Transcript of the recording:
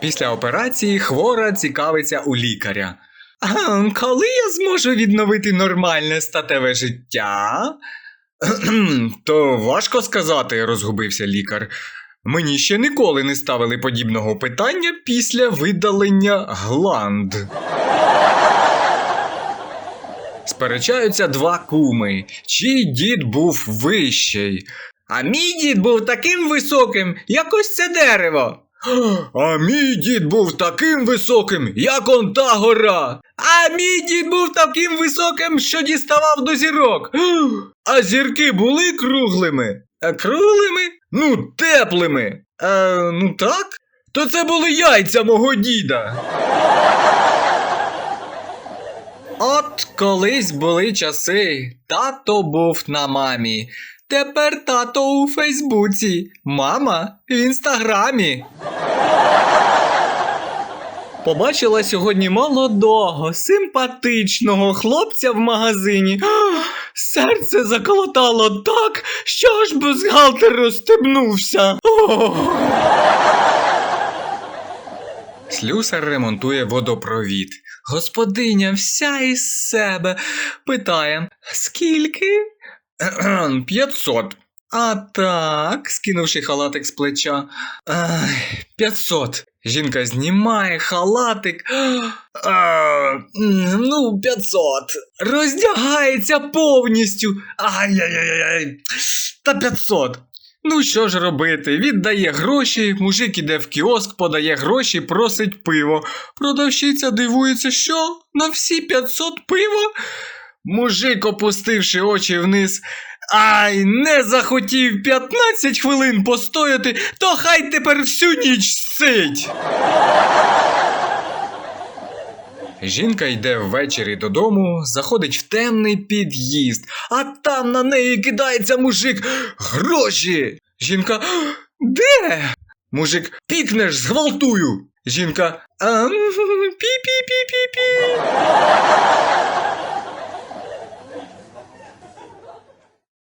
Після операції хвора цікавиться у лікаря. «А, коли я зможу відновити нормальне статеве життя? То важко сказати, розгубився лікар. Мені ще ніколи не ставили подібного питання після видалення гланд. Сперечаються два куми, чий дід був вищий. А мій дід був таким високим, як ось це дерево. А мій дід був таким високим, як он та гора. А мій дід був таким високим, що діставав до зірок. А зірки були круглими. А круглими? Ну, теплими. А, ну так? То це були яйця мого діда. От колись були часи. Тато був на мамі. Тепер тато у Фейсбуці, мама в інстаграмі. Побачила сьогодні молодого, симпатичного хлопця в магазині. Серце заколотало так, що аж бюстгальтер розстебнувся. Слюсар ремонтує водопровід. Господиня вся із себе питає: Скільки? «Кхе-кхем, 500. А так, скинувши халатик з плеча. 500. Жінка знімає халатик. А, ну, 500. Роздягається повністю. Ай-яй-яй-яй. Та 500. Ну що ж робити? Віддає гроші, мужик іде в кіоск, подає гроші, просить пиво. Продавщиця дивується, що? На всі 500 пиво? Мужик, опустивши очі вниз. Ай, не захотів 15 хвилин постояти, то хай тепер всю ніч сить. Жінка йде ввечері додому, заходить в темний під'їзд, а там на неї кидається мужик. Гроші! Жінка. Де? Мужик, пікнеш, зґвалтую. Жінка. «Ам, Пі-пі-пі-пі-пі.